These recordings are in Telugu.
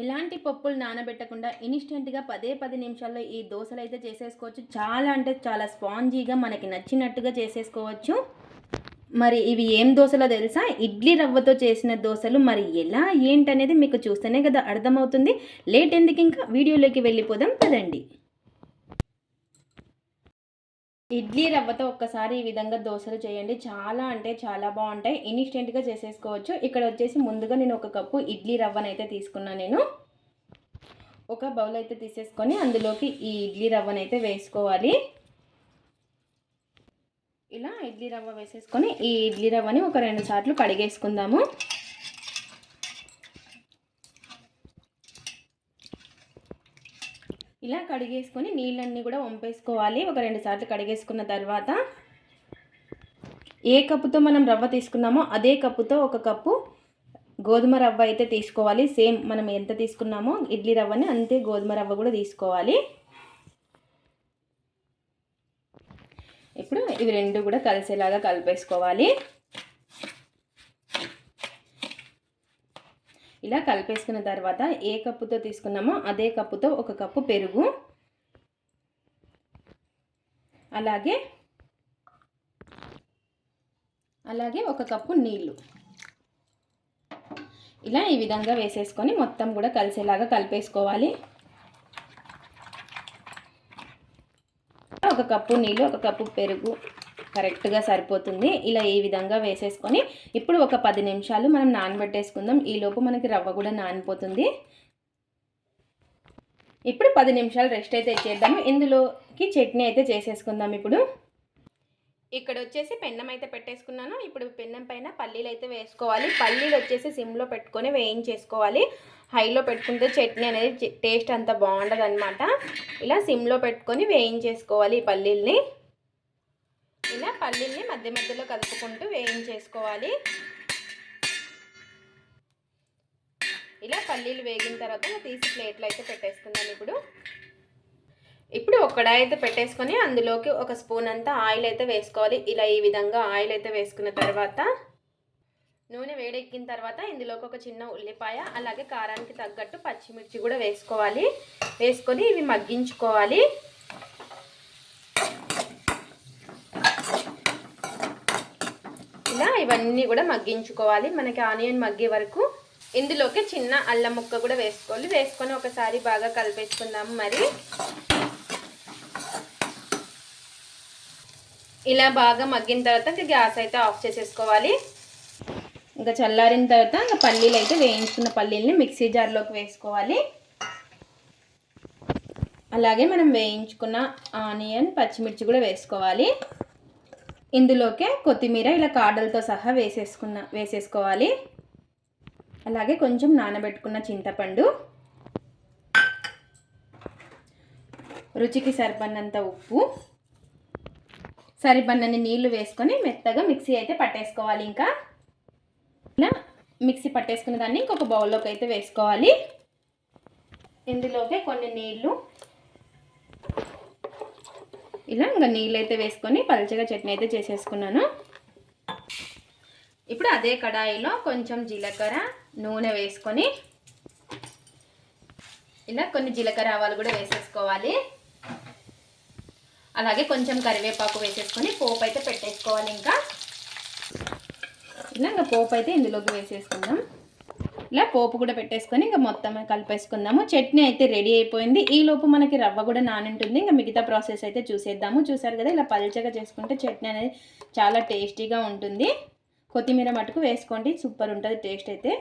ఎలాంటి పప్పులు నానబెట్టకుండా ఇన్స్టెంట్గా పదే పది నిమిషాల్లో ఈ దోశలు అయితే చేసేసుకోవచ్చు. చాలా అంటే చాలా స్పాంజీగా మనకి నచ్చినట్టుగా చేసేసుకోవచ్చు. మరి ఇవి ఏం దోశలో తెలుసా? ఇడ్లీ రవ్వతో చేసిన దోశలు. మరి ఎలా ఏంటనేది మీకు చూస్తేనే కదా అర్థమవుతుంది. లేట్ ఎందుకు ఇంకా వీడియోలోకి వెళ్ళిపోదాం. పదండి. ఇడ్లీ రవ్వతో ఒక్కసారి ఈ విధంగా దోశలు చేయండి. చాలా అంటే చాలా బాగుంటాయి. ఇన్స్టెంట్గా చేసేసుకోవచ్చు. ఇక్కడ వచ్చేసి ముందుగా నేను ఒక కప్పు ఇడ్లీ రవ్వనైతే తీసుకున్నాను నేను. ఒక బౌల్ అయితే తీసేసుకొని అందులోకి ఈ ఇడ్లీ రవ్వనైతే వేసుకోవాలి. ఇలా ఇడ్లీ రవ్వ వేసేసుకొని ఈ ఇడ్లీ రవ్వని ఒక రెండు సార్లు కడిగేసుకుందాము. ఇలా కడిగేసుకొని నీళ్ళన్నీ కూడా వంపేసుకోవాలి. ఒక రెండు సార్లు కడిగేసుకున్న తర్వాత ఏ కప్పుతో మనం రవ్వ తీసుకున్నామో అదే కప్పుతో ఒక కప్పు గోధుమ రవ్వ అయితే తీసుకోవాలి. సేమ్ మనం ఎంత తీసుకున్నామో ఇడ్లీ రవ్వని అంతే గోధుమ రవ్వ కూడా తీసుకోవాలి. ఇప్పుడు ఇవి రెండు కూడా కలిసేలాగా కలిపేసుకోవాలి. ఇలా కలిపేసుకున్న తర్వాత ఏ కప్పుతో తీసుకున్నామో అదే కప్పుతో ఒక కప్పు పెరుగు. అలాగే అలాగే ఒక కప్పు నీళ్ళు. ఇలా ఈ విధంగా వేసేసుకొని మొత్తం కూడా కలిసేలాగా కలిపేసుకోవాలి. ఒక కప్పు నీళ్ళు ఒక కప్పు పెరుగు. కరెక్ట్గా సరిపోతుంది. ఇలా ఈ విధంగా వేసేసుకొని ఇప్పుడు ఒక పది నిమిషాలు మనం నానబెట్టేసుకుందాం. ఈలోపు మనకి రవ్వ కూడా నానిపోతుంది. ఇప్పుడు పది నిమిషాలు రెస్ట్ అయితే ఇచ్చేద్దాము ఇందులోకి చట్నీ అయితే చేసేసుకుందాం ఇప్పుడు. ఇక్కడ వచ్చేసి పెన్నం అయితే పెట్టేసుకున్నాను. ఇప్పుడు పెన్నం పైన పల్లీలు అయితే వేసుకోవాలి. పల్లీలు వచ్చేసి సిమ్లో పెట్టుకొని వేయించేసుకోవాలి. హైలో పెట్టుకుంటే చట్నీ అనేది టేస్ట్ అంత బాగుండదు ఇలా సిమ్లో పెట్టుకొని వేయించేసుకోవాలి ఈ పల్లీల్ని. ఇలా పల్లీల్ని మధ్య మధ్యలో కలుపుకుంటూ వేయించేసుకోవాలి. ఇలా పల్లీలు వేగిన తర్వాత తీసి ప్లేట్లు అయితే పెట్టేసుకుందాం ఇప్పుడు. ఇప్పుడు ఒక్కడాయి అయితే పెట్టేసుకొని అందులోకి ఒక స్పూన్ అంతా ఆయిల్ అయితే వేసుకోవాలి. ఇలా ఈ విధంగా ఆయిల్ అయితే వేసుకున్న తర్వాత నూనె వేడెక్కిన తర్వాత ఇందులోకి ఒక చిన్న ఉల్లిపాయ అలాగే కారానికి తగ్గట్టు పచ్చిమిర్చి కూడా వేసుకోవాలి. వేసుకొని ఇవి మగ్గించుకోవాలి. ఇలా ఇవన్నీ కూడా మగ్గించుకోవాలి. మనకి ఆనియన్ మగ్గే వరకు ఇందులోకి చిన్న అల్లం ముక్క కూడా వేసుకోవాలి. వేసుకొని ఒకసారి బాగా కలిపేసుకుందాం మరి. ఇలా బాగా మగ్గిన తర్వాత ఇంకా గ్యాస్ అయితే ఆఫ్ చేసేసుకోవాలి. ఇంకా చల్లారిన తర్వాత ఇంకా పల్లీలు అయితే వేయించుకున్న పల్లీలని మిక్సీ జార్లోకి వేసుకోవాలి. అలాగే మనం వేయించుకున్న ఆనియన్ పచ్చిమిర్చి కూడా వేసుకోవాలి. ఇందులోకే కొత్తిమీర ఇలా కాడలతో సహా వేసేసుకున్న వేసేసుకోవాలి. అలాగే కొంచెం నానబెట్టుకున్న చింతపండు. రుచికి సరిపడినంత ఉప్పు. సరిపడినన్ని నీళ్ళు వేసుకొని మెత్తగా మిక్సీ అయితే పట్టేసుకోవాలి ఇంకా. ఇలా మిక్సీ పట్టేసుకున్న దాన్ని ఇంకొక బౌల్లోకి అయితే వేసుకోవాలి. ఇందులోకి కొన్ని నీళ్ళు ఇలా ఇంకా నీళ్ళు అయితే వేసుకొని పలచగా చట్నీ అయితే చేసేసుకున్నాను. ఇప్పుడు అదే కడాయిలో కొంచెం జీలకర్ర నూనె వేసుకొని ఇలా కొన్ని జీలకర్ర ఆవాలు కూడా వేసేసుకోవాలి. అలాగే కొంచెం కరివేపాకు వేసేసుకొని పోపు అయితే పెట్టేసుకోవాలి ఇంకా. ఇలా ఇంకా పోపు అయితే ఇందులోకి వేసేసుకుందాం. ఇలా పోపు కూడా పెట్టేసుకొని ఇంకా మొత్తం కలిపేసుకుందాము. చట్నీ అయితే రెడీ అయిపోయింది. ఈ లోపు మనకి రవ్వ కూడా నానింటుంది. ఇంకా మిగతా ప్రాసెస్ అయితే చూసేద్దాము. చూసారు కదా ఇలా పల్చగా చేసుకుంటే చట్నీ అనేది చాలా టేస్టీగా ఉంటుంది. కొత్తిమీర మటుకు వేసుకోండి. సూపర్ ఉంటుంది టేస్ట్ అయితే.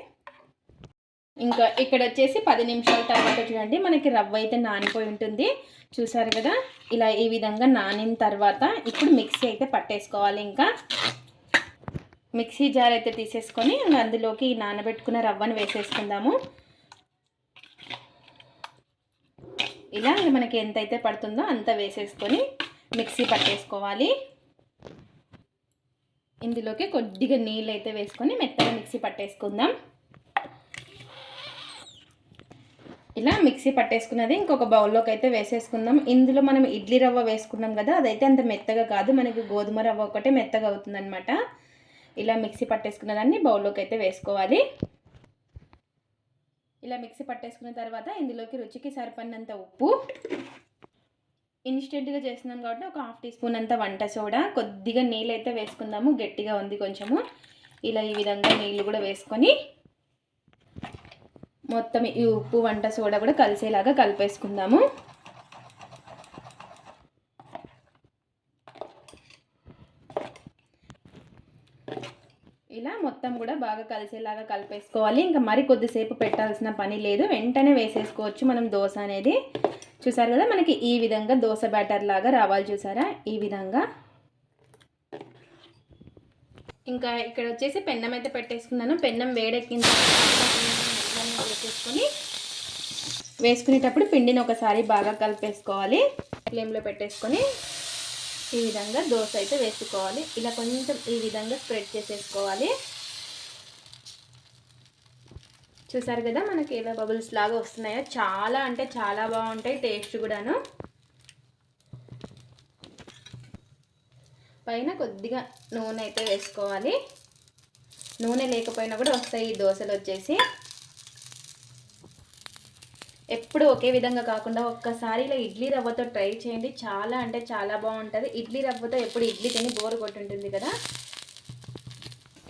ఇంకా ఇక్కడ వచ్చేసి పది నిమిషాల తర్వాత చూడండి మనకి రవ్వ అయితే నానిపోయి ఉంటుంది. చూసారు కదా ఇలా ఈ విధంగా నానిన తర్వాత ఇప్పుడు మిక్సీ అయితే పట్టేసుకోవాలి. ఇంకా మిక్సీ జార్ అయితే తీసేసుకొని అందులోకి నానబెట్టుకున్న రవ్వను వేసేసుకుందాము. ఇలా మనకి ఎంతైతే పడుతుందో అంత వేసేసుకొని మిక్సీ పట్టేసుకోవాలి. ఇందులోకి కొద్దిగా నీళ్ళు అయితే వేసుకొని మెత్తగా మిక్సీ పట్టేసుకుందాం. ఇలా మిక్సీ పట్టేసుకున్నది ఇంకొక బౌల్లోకి అయితే వేసేసుకుందాం. ఇందులో మనం ఇడ్లీ రవ్వ వేసుకున్నాం కదా అదైతే అంత మెత్తగా కాదు. మనకి గోధుమ రవ్వ ఒకటే మెత్తగా అవుతుందన్నమాట. ఇలా మిక్సీ పట్టేసుకున్న దాన్ని బౌల్లోకి అయితే వేసుకోవాలి. ఇలా మిక్సీ పట్టేసుకున్న తర్వాత ఇందులోకి రుచికి సరిపడినంత ఉప్పు. ఇన్స్టెంట్గా చేస్తున్నాం కాబట్టి ఒక హాఫ్ టీ స్పూన్ అంత వంట సోడా కొద్దిగా నీళ్ళు అయితే వేసుకుందాము గట్టిగా ఉంది కొంచెము. ఇలా ఈ విధంగా నీళ్ళు కూడా వేసుకొని మొత్తం ఈ ఉప్పు వంట సోడా కూడా కలిసేలాగా కలిపేసుకుందాము ఇలా మొత్తం కూడా బాగా కలిసేలాగా కలిపేసుకోవాలి. ఇంకా మరి కొద్దిసేపు పెట్టాల్సిన పని లేదు. వెంటనే వేసేసుకోవచ్చు. మనం దోశ అనేది చూసారు కదా మనకి ఈ విధంగా దోశ బ్యాటర్ లాగా రావాలి చూసారా? ఈ విధంగా. ఇంకా ఇక్కడ వచ్చేసి పెన్నం అయితే పెట్టేసుకున్నాను. పెన్నం వేడెక్కిన వేసేసుకొని వేసుకునేటప్పుడు పిండిని ఒకసారి బాగా కలిపేసుకోవాలి. ఫ్లేమ్లో పెట్టేసుకొని ఈ విధంగా దోశ అయితే వేసుకోవాలి. ఇలా కొంచెం ఈ విధంగా స్ప్రెడ్ చేసేసుకోవాలి. చూసారు కదా మనకి ఏవో బబుల్స్ లాగా వస్తున్నాయో. చాలా అంటే చాలా బాగుంటాయి టేస్ట్ కూడాను. పైన కొద్దిగా నూనె అయితే వేసుకోవాలి. నూనె లేకపోయినా కూడా వస్తాయి ఈ దోశలు వచ్చేసి. ఎప్పుడు ఒకే విధంగా కాకుండా ఒక్కసారి ఇలా ఇడ్లీ రవ్వతో ట్రై చేయండి. చాలా అంటే చాలా బాగుంటుంది. ఇడ్లీ రవ్వతో ఎప్పుడు ఇడ్లీ తిని బోరు కొట్టుంటుంది కదా.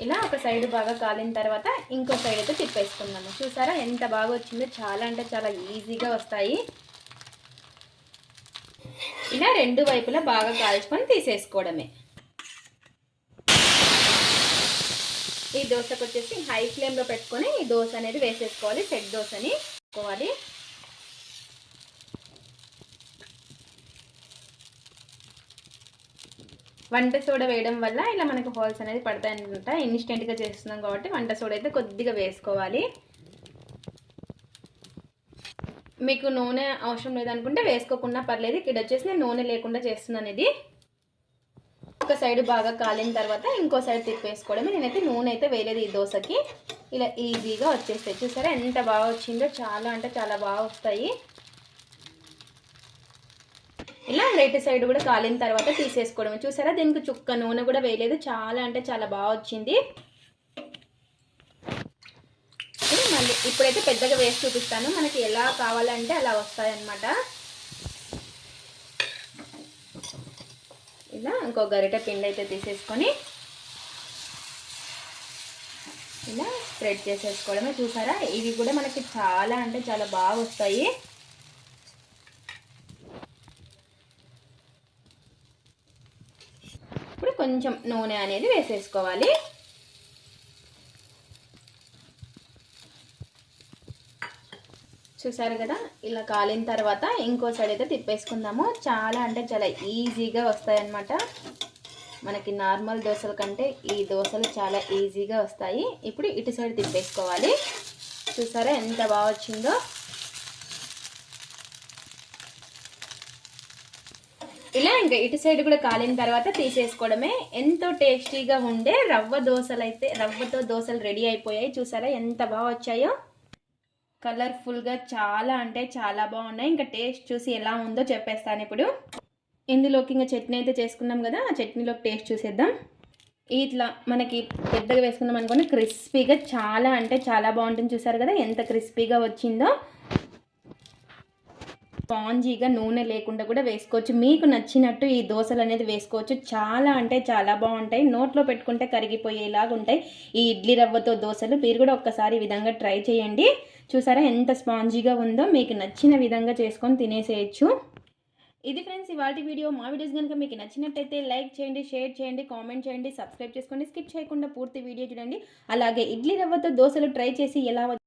ఇలా ఒక సైడ్ బాగా కాలిన తర్వాత ఇంకో సైడ్ అయితే తిప్పేసుకున్నాము చూసారా ఎంత బాగా వచ్చిందో? చాలా అంటే చాలా ఈజీగా వస్తాయి. ఇలా రెండు వైపులా బాగా కాల్చుకొని తీసేసుకోవడమే. ఈ దోశకు వచ్చేసి హై ఫ్లేమ్లో పెట్టుకొని ఈ దోశ అనేది వేసేసుకోవాలి. సెట్ దోశని వేసుకోవాలి. వంట సోడా వేయడం వల్ల ఇలా మనకు హోల్స్ అనేది పడతాయి అనమాట ఇన్స్టెంట్గా చేస్తున్నాం కాబట్టి వంట సోడా అయితే కొద్దిగా వేసుకోవాలి. మీకు నూనె అవసరం లేదనుకుంటే వేసుకోకుండా పర్లేదు. ఇక్కడ వచ్చేసి నేను నూనె లేకుండా చేస్తున్నాను ఇది ఒక సైడ్ బాగా కాలిన తర్వాత ఇంకో సైడ్ తిప్పేసుకోవడమే. నేనైతే నూనె అయితే వేయలేదు ఈ దోశకి. ఇలా ఈజీగా వచ్చేస్తాయి. చూసారా ఎంత బాగా వచ్చిందో? చాలా అంటే చాలా బాగా వస్తాయి. ఇలా రైట్ సైడ్ కూడా కాలిన తర్వాత తీసేసుకోవడం చూసారా? దీనికి చుక్క నూనె కూడా వేయలేదు. చాలా అంటే చాలా బాగా వచ్చింది. మళ్ళీ ఇప్పుడైతే పెద్దగా వేసి చూపిస్తాను. మనకి ఎలా కావాలంటే అలా వస్తాయన్నమాట. ఇలా ఇంకో గరిట పిండి అయితే తీసేసుకొని ఇలా స్ప్రెడ్ చేసేసుకోవడమే. చూసారా? ఇవి కూడా మనకి చాలా అంటే చాలా బాగా వస్తాయి. కొంచెం నూనె అనేది వేసేసుకోవాలి. చూసారు కదా? ఇలా కాలిన తర్వాత ఇంకో సైడ్ అయితే తిప్పేసుకుందాము. చాలా అంటే చాలా ఈజీగా వస్తాయన్నమాట. మనకి నార్మల్ దోశల కంటే ఈ దోశలు చాలా ఈజీగా వస్తాయి. ఇప్పుడు ఇటు సైడ్ తిప్పేసుకోవాలి. చూసారా ఎంత బాగా వచ్చిందో? ఇలా ఇంకా ఇటు సైడ్ కూడా కాలిన తర్వాత తీసేసుకోవడమే. ఎంతో టేస్టీగా ఉండే రవ్వ దోశలు అయితే రవ్వతో దోశలు రెడీ అయిపోయాయి. చూసారా ఎంత బాగా వచ్చాయో? కలర్ఫుల్గా చాలా అంటే చాలా బాగున్నాయి. ఇంకా టేస్ట్ చూసి ఎలా ఉందో చెప్పేస్తాను ఇప్పుడు. ఇందులోకి ఇంకా చట్నీ అయితే చేసుకున్నాం కదా ఆ చట్నీలోకి టేస్ట్ చూసేద్దాం. ఇట్లా మనకి పెద్దగా వేసుకున్నాం అనుకోండి క్రిస్పీగా చాలా అంటే చాలా బాగుంటుంది. చూసారు కదా ఎంత క్రిస్పీగా వచ్చిందో? స్పాంజీగా నూనె లేకుండా కూడా వేసుకోవచ్చు. మీకు నచ్చినట్టు ఈ దోశలు అనేది వేసుకోవచ్చు. చాలా అంటే చాలా బాగుంటాయి. నోట్లో పెట్టుకుంటే కరిగిపోయేలాగా ఉంటాయి. ఈ ఇడ్లీ రవ్వతో దోశలు మీరు కూడా ఒక్కసారి ఈ విధంగా ట్రై చేయండి. చూసారా ఎంత స్పాంజీగా ఉందో? మీకు నచ్చిన విధంగా చేసుకొని తినేసేయచ్చు. ఇది ఫ్రెండ్స్ ఇవాళ వీడియో. మా వీడియోస్ కనుక మీకు నచ్చినట్టయితే లైక్ చేయండి షేర్ చేయండి కామెంట్ చేయండి సబ్స్క్రైబ్ చేసుకోండి. స్కిప్ చేయకుండా పూర్తి వీడియో చూడండి. అలాగే ఇడ్లీ రవ్వతో దోశలు ట్రై చేసి ఎలా